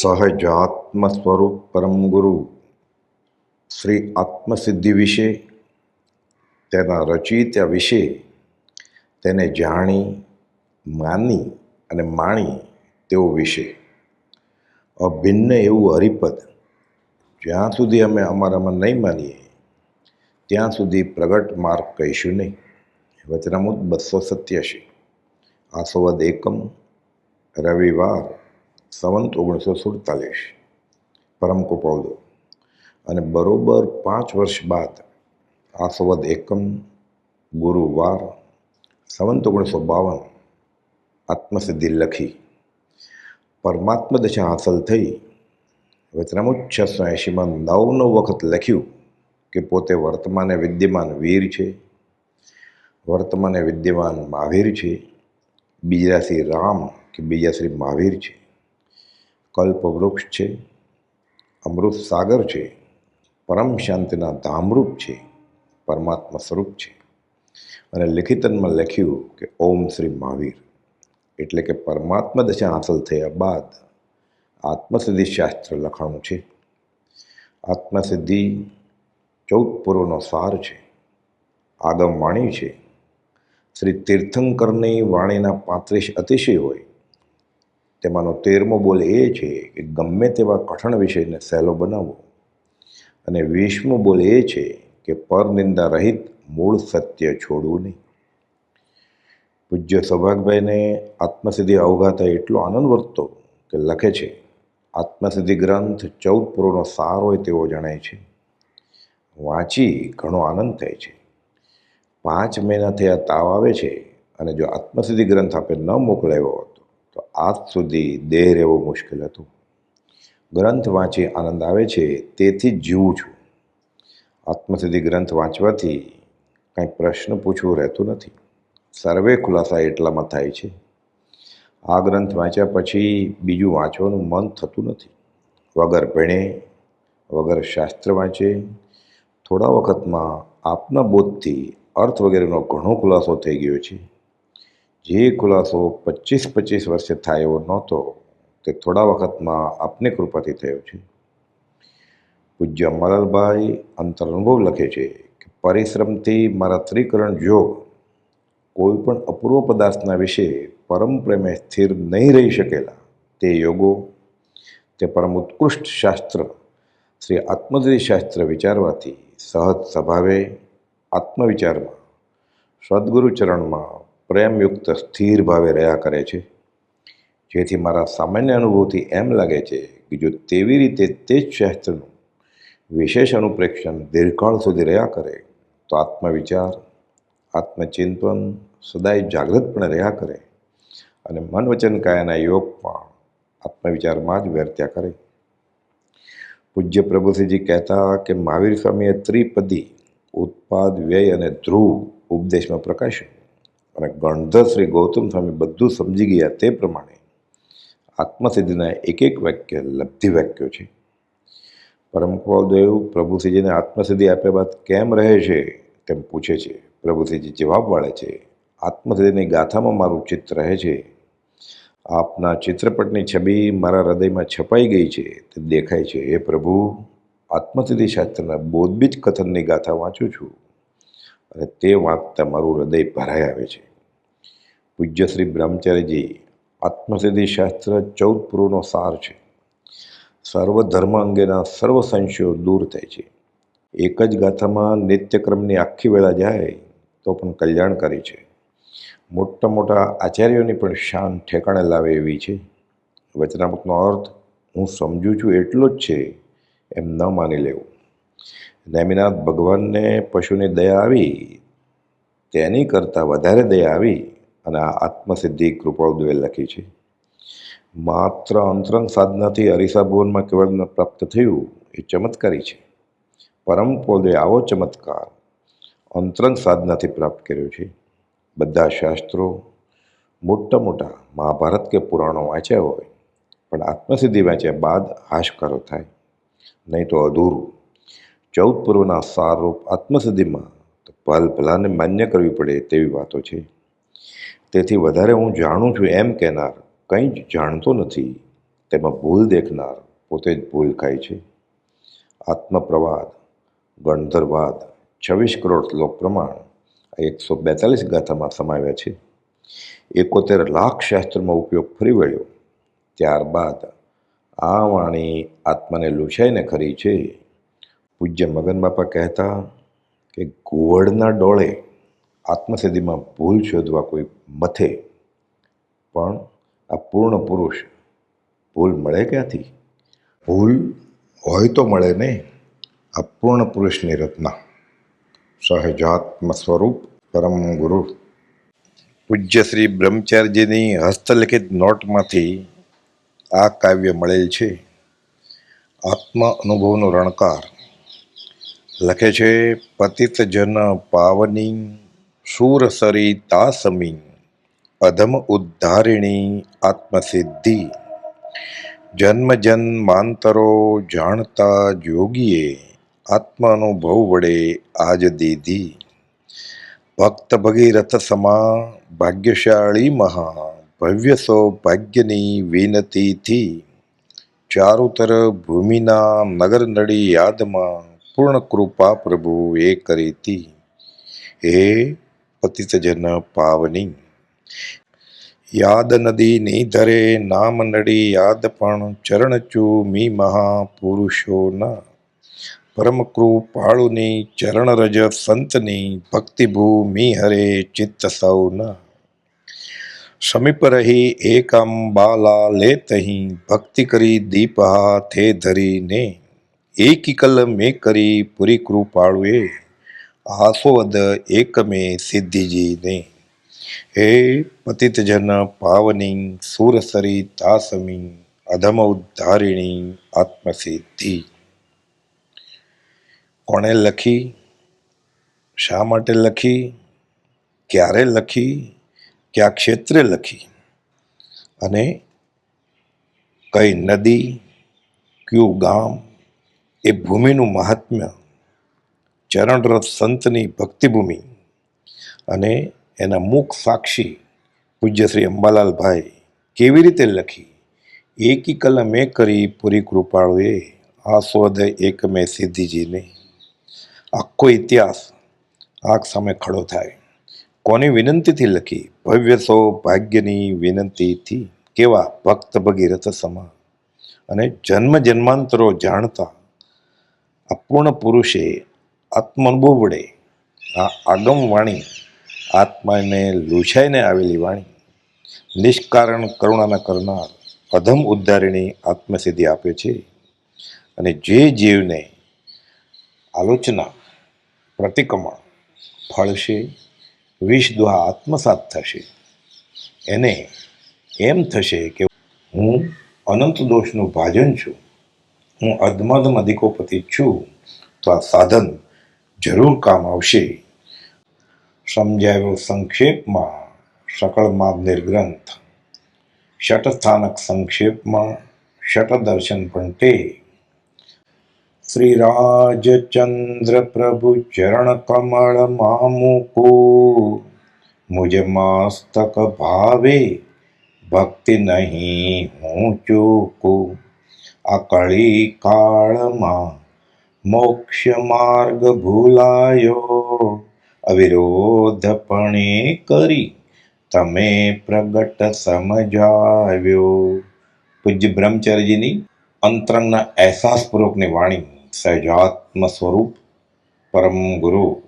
સહજાત્મ સ્વરૂપ પરમ ગુરુ શ્રી આત્મસિદ્ધિ વિશે, તેના રચયિતા વિશે તેને જાણી, માની અને માણી તેઓ વિશે. અભિન્ન એવું હરિપદ, જ્યાં સુધી અમે અમારામાં નહીં માનીએ, ત્યાં સુધી પ્રગટ માર્ગ કહીશું નહીં. વચનામુદ બસો સત્યાસી આસોવદ એકમ રવિવાર સંવંત ઓગણીસો સુડતાલીસ, પરમ કૃપાવદો. અને બરોબર પાંચ વર્ષ બાદ આસવદ એકમ ગુરુવાર સંવંત ઓગણીસો બાવન, આત્મસિદ્ધિ લખી, પરમાત્મ દશા હાંસલ થઈ વચનામુદ છસો એંશીમાં નવ નવ વખત લખ્યું કે પોતે વર્તમાને વિદ્યમાન વીર છે, વર્તમાને વિદ્યમાન મહાવીર છે, બીજા શ્રી રામ કે બીજા શ્રી મહાવીર છે. કલ્પવૃક્ષ છે, અમૃત સાગર છે, પરમ શાંતિના ધામરૂપ છે, પરમાત્મા સ્વરૂપ છે. અને લિખિતનમાં લખ્યું કે ઓમ શ્રી મહાવીર. એટલે કે પરમાત્મા દશા હાંસલ થયા બાદ આત્મસિદ્ધિ શાસ્ત્ર લખાણું છે. આત્મસિદ્ધિ ચૌદ પૂર્વનો સાર છે આગમ વાણી છે. શ્રી તીર્થંકરની વાણીના પાંત્રીસ અતિશય હોય તેમાંનો તેરમો બોલ એ છે કે ગમે તેવા કઠણ વિષયને સહેલો બનાવવો અને વીસમો બોલ એ છે કે પરનિંદા રહિત મૂળ સત્ય છોડવું નહીં. પૂજ્ય સૌભાગભાઈને આત્મસિદ્ધિ અવગાતા એટલો આનંદ વર્તતો કે લખે છે, આત્મસિદ્ધિ ગ્રંથ ચૌદ પૂર્વનો સાર હોય તેવો જણાય છે. વાંચી ઘણો આનંદ થાય છે. પાંચ મહિનાથી આ તાવ આવે છે અને જો આત્મસિદ્ધિ ગ્રંથ આપે ન મોકલાવ્યો હતો તો આજ સુધી દેહ રહેવો મુશ્કેલ હતું. ગ્રંથ વાંચી આનંદ આવે છે, તેથી જ જીવું છું. આત્મસિદ્ધિ ગ્રંથ વાંચવાથી કાંઈ પ્રશ્ન પૂછવું રહેતું નથી. સર્વે ખુલાસા એટલામાં થાય છે. આ ગ્રંથ વાંચ્યા પછી બીજું વાંચવાનું મન થતું નથી. વગર ભણે, વગર શાસ્ત્ર વાંચે, થોડા વખતમાં આપના બોધથી અર્થ વગેરેનો ઘણો ખુલાસો થઈ ગયો છે. જે ખુલાસો પચીસ પચીસ વર્ષે થાય એવો નહોતો, તે થોડા વખતમાં આપની કૃપાથી થયો છે. પૂજ્ય મલાલભાઈ અંતર અનુભવ લખે છે કે પરિશ્રમથી મારા ત્રિકરણ યોગ કોઈ પણ અપૂર્વ પદાર્થના વિશે પરમ પ્રેમે સ્થિર નહીં રહી શકેલા. તે યોગો, તે પરમ ઉત્કૃષ્ટ શાસ્ત્ર, શ્રી આત્મદ્રી શાસ્ત્ર વિચારવાથી સહજ સ્વભાવે આત્મવિચારમાં, સદગુરુ ચરણમાં પ્રેમયુક્ત, સ્થિર ભાવે રહ્યા કરે છે. જેથી મારા સામાન્ય અનુભવથી એમ લાગે છે કે જો તેવી રીતે તે જ શાસ્ત્રનું વિશેષ અનુપ્રેક્ષણ દીર્ઘકાળ સુધી રહ્યા કરે, તો આત્મવિચાર, આત્મચિંતન સદાય જાગૃતપણે રહ્યા કરે અને મન વચન કાયાના યોગ પણ આત્મવિચારમાં જ વ્યર્ત્યા કરે. પૂજ્ય પ્રભુશ્રીજી કહેતા કે મહાવીર સ્વામીએ ત્રિપદી ઉત્પાદ, વ્યય અને ધ્રુવ ઉપદેશમાં પ્રકાશ્યું અને ગણધર શ્રી ગૌતમ સ્વામી બધું સમજી ગયા તે પ્રમાણે આત્મસિદ્ધિના એક એક વાક્ય લબ્ધિ વાક્યો છે. પરમકૃપાદેવ પ્રભુશ્રીજીને આત્મસિદ્ધિ આપ્યા બાદ કેમ રહે છે? તેમ પૂછે છે. પ્રભુશ્રીજી જવાબ વાળે છે, આત્મસિદ્ધિની ગાથામાં મારું ચિત્ત રહે છે. આપના ચિત્રપટની છબી મારા હૃદયમાં છપાઈ ગઈ છે. તે દેખાય છે. હે પ્રભુ, આત્મસિદ્ધિ શાસ્ત્રના બોધબીજ કથનની ગાથા વાંચું છું. અને તે વાત તમારું હૃદય ભરાઈ આવે છે. પૂજ્ય શ્રી બ્રહ્મચાર્યજી આત્મસિદ્ધિ શાસ્ત્ર ચૌદ પૂર્વનો સાર છે. સર્વ ધર્મ અંગેના સર્વ સંશયો દૂર થાય છે. એક જ ગાથામાં નિત્યક્રમની આખી વેળા જાય તો પણ કલ્યાણ કરે છે. મોટા મોટા આચાર્યોની પણ શાન ઠેકાણે લાવે એવી છે. વચનામૃતનો અર્થ, હું સમજું છું એટલો જ છે, એમ ન માની લેવું. નેમિનાથ ભગવાનને પશુની દયા આવી, તેની કરતાં વધારે દયા આવી અને આ આત્મસિદ્ધિ કૃપાળુદેવે લખી છે. માત્ર અંતરંગ સાધનાથી અરીસા ભુવનમાં કેવળ પ્રાપ્ત થયું એ ચમત્કારી છે. પરમ પોદે આવો ચમત્કાર અંતરંગ સાધનાથી પ્રાપ્ત કર્યો છે. બધા શાસ્ત્રો મોટા મોટા મહાભારત કે પુરાણો વાંચ્યા હોય, પણ આત્મસિદ્ધિ વાંચ્યા બાદ હાશકારો થાય, નહીં તો અધૂરું. ચૌદ પૂર્વના સારરૂપ આત્મસિદ્ધિમાં તો પલ ભલાને માન્ય કરવી પડે તેવી વાતો છે. તેથી વધારે હું જાણું છું એમ કહેનાર કંઈ જ જાણતો નથી. તેમાં ભૂલ દેખનાર પોતે જ ભૂલ ખાય છે. આત્મપ્રવાદ, ગણધરવાદ, છવ્વીસ કરોડ લોક પ્રમાણ આ એકસો બેતાલીસ ગાથામાં સમાવ્યા છે. એકોતેર લાખ શાસ્ત્રમાં ઉપયોગ ફરી વળ્યો. ત્યારબાદ આ વાણી આત્માને લૂછાઈને ખરી છે. પૂજ્ય મગન બાપા કહેતા કે ઘુવડના ડોળે આત્મસિદ્ધિમાં ભૂલ શોધવા કોઈ મથે, પણ આ પૂર્ણ પુરુષ ભૂલ મળે ક્યાંથી? ભૂલ હોય તો મળે ને આ પૂર્ણ પુરુષની રચના સહજાત્મ સ્વરૂપ પરમ ગુરુ. પૂજ્ય શ્રી બ્રહ્મચાર્યજીની હસ્તલિખિત નોટમાંથી આ કાવ્ય મળેલ છે. આત્મ અનુભવનો રણકાર. લખે છે, પતિત જન પાવની શૂરસરી તાસમી અધમ ઉદ્ધારિણી આત્મસિદ્ધિ. જન્મ જન્માંતરો જાણતા જોગીએ આત્માનુભવ વડે આજ દીધી. ભક્ત ભગીરથ સમા ભાગ્યશાળી મહા ભવ્ય સૌભાગ્યની વિનતીથી ચારુતર ભૂમિના નગર નડી યાદમાં પૂર્ણ કૃપા પ્રભુએ એ કરીતી હે પતિતજન પાવની, યાદ નદી ની ધરે નામ નડી યાદ પણ ચરણ ચૂમી મહાપુરુષોના. પરમ કૃપાળુની ચરણ રજ સંતની ભક્તિ ભૂમિ હરે ચિત્ત સૌના. સમીપ રહી એકમ બાલા લે તહીં ભક્તિ કરી દીપ હાથે ધરીને એકી કલ મેં કરી પૂરી કૃપાળુએ આસોદ એકમે સિદ્ધિજીને હે પતિતજન પાવની સુરસરી તાસમી અધમ ઉદ્ધારિણી આત્મસિદ્ધિ કોણે લખી શા માટે લખી ક્યારે લખી કયા ક્ષેત્રે લખી અને કઈ નદી કયું ગામ એ ભૂમિનું મહાત્મ્ય ચરણરથ સંતની ભક્તિભૂમિ અને એના મુખ સાક્ષી પૂજ્ય શ્રી અંબાલાલભાઈ કેવી રીતે લખી? એકી કલમે કરી પૂરી કૃપાળુએ આસ્વદ એક મેં સિદ્ધિજીને. આખો ઇતિહાસ આંખ સામે ખડો થાય. કોની વિનંતીથી લખી? ભવ્ય સો ભાગ્યની વિનંતીથી કેવા ભક્ત ભગીરથ સમા. અને જન્મ જન્માંતરો જાણતા આ પૂર્ણ પુરુષે આત્માનુભવ વડે આ આગમ વાણી આત્માને લૂછાઈને આવેલી વાણી. નિષ્કારણ કરુણાના કરનાર અધમ ઉદ્ધારિણી આત્મસિદ્ધિ આપે છે. અને જે જીવને આલોચના, પ્રતિક્રમણ ફળશે વિષદ્વા આત્મસાત થશે. એને એમ થશે કે હું અનંત દોષનું ભાજન છું. હું અધમધમ અધિકોપતિ છું, તો આ સાધન જરૂર કામ આવશે. સમજાવ્યો સંક્ષેપમાં સકળમાં નિર્ગ્રંથ. શટસ્થાનક સંક્ષેપમાં શટ દર્શન પણ તે. શ્રી રાજચંદ્ર પ્રભુ ચરણ કમળ મામુકુ મુજ મસ્તક ભાવે, ભક્તિ નહીં હું ચૂકું. આ કળી કાળમાં મોક્ષ માર્ગ ભૂલાયો. અવિરોધપણે કરી તમે પ્રગટ સમજાવ્યો. પૂજ્ય બ્રહ્મચર્યજીની અંતરંગના અહેસાસપૂર્વકની વાણી સહજાત્મ સ્વરૂપ પરમ ગુરુ